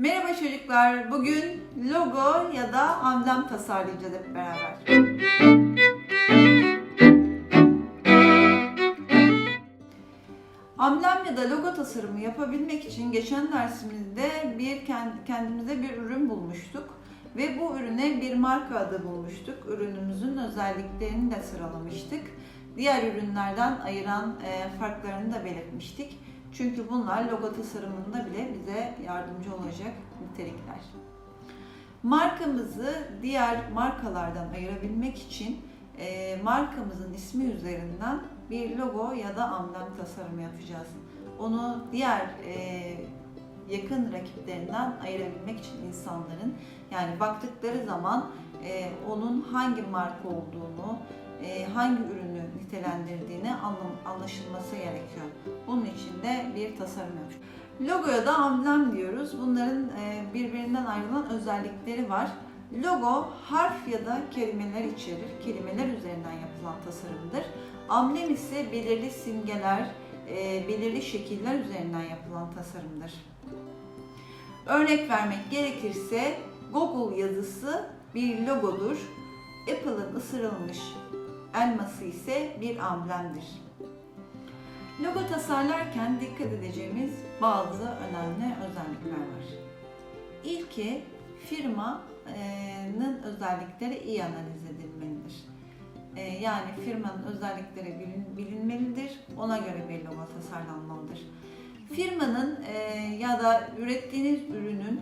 Merhaba çocuklar. Bugün logo ya da amblem tasarlayacağız hep beraber. Amblem ya da logo tasarımı yapabilmek için geçen dersimizde bir kend- kendimize bir ürün bulmuştuk ve bu ürüne bir marka adı bulmuştuk. Ürünümüzün özelliklerini de sıralamıştık. Diğer ürünlerden ayıran e, farklarını da belirtmiştik. Çünkü bunlar logo tasarımında bile bize yardımcı olacak nitelikler. Markamızı diğer markalardan ayırabilmek için e, markamızın ismi üzerinden bir logo ya da amblem tasarımı yapacağız. Onu diğer e, yakın rakiplerinden ayırabilmek için insanların yani baktıkları zaman e, onun hangi marka olduğunu, hangi ürünü nitelendirdiğini anlaşılması gerekiyor. Bunun için de bir tasarım yapıyoruz. Logoya da amblem diyoruz. Bunların e, birbirinden ayrılan özellikleri var. Logo harf ya da kelimeler içerir. Kelimeler üzerinden yapılan tasarımdır. Amblem ise belirli simgeler, e, belirli şekiller üzerinden yapılan tasarımdır. Örnek vermek gerekirse Google yazısı bir logodur. Apple'ın ısırılmış elması ise bir amblemdir. Logo tasarlarken dikkat edeceğimiz bazı önemli özellikler var. İlki firmanın özellikleri iyi analiz edilmelidir. Ee, Yani firmanın özellikleri bilin- bilinmelidir, ona göre bir logo tasarlanmalıdır. Firmanın e, ya da ürettiğiniz ürünün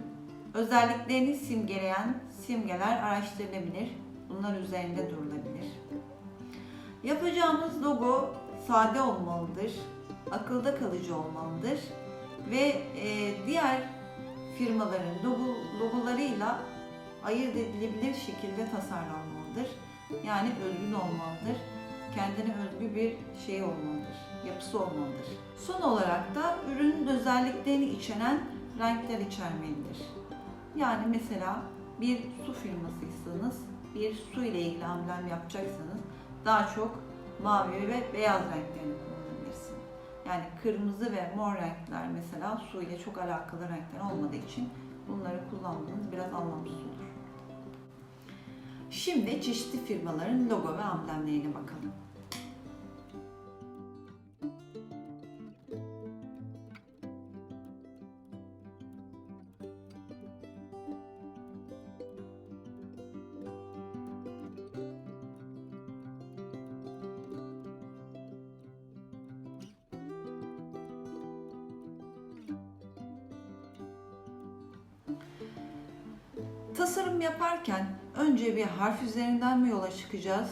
özelliklerini simgeleyen simgeler araştırılabilir, bunlar üzerinde durulabilir. Yapacağımız logo sade olmalıdır, akılda kalıcı olmalıdır ve e, diğer firmaların logo, logolarıyla ayırt edilebilir şekilde tasarlanmalıdır. Yani özgün olmalıdır. Kendine özgü bir şey olmalıdır, yapısı olmalıdır. Son olarak da ürünün özelliklerini içeren renkler içermelidir. Yani mesela bir su firmasıysanız, bir su ile ilgili amblem yapacaksanız daha çok mavi ve beyaz renklerini kullanabilirsin. Yani kırmızı ve mor renkler mesela su ile çok alakalı renkler olmadığı için bunları kullanmanız biraz anlamsız olur. Şimdi çeşitli firmaların logo ve amblemlerine bakalım. Tasarım yaparken önce bir harf üzerinden mi yola çıkacağız,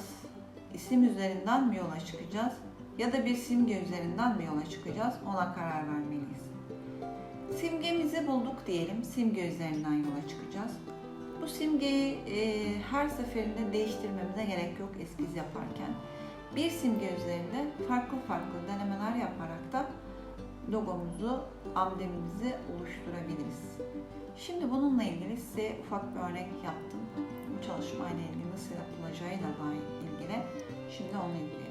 isim üzerinden mi yola çıkacağız ya da bir simge üzerinden mi yola çıkacağız ona karar vermeliyiz. Simgemizi bulduk diyelim, simge üzerinden yola çıkacağız. Bu simgeyi e, her seferinde değiştirmemize gerek yok eskiz yaparken. Bir simge üzerinde farklı farklı denemeler yaparak da logomuzu, amblemimizi oluşturabiliriz. Şimdi bununla ilgili size ufak bir örnek yaptım. Bu çalışmayla ilgili nasıl yapılacağıyla ilgili. Şimdi onunla ilgili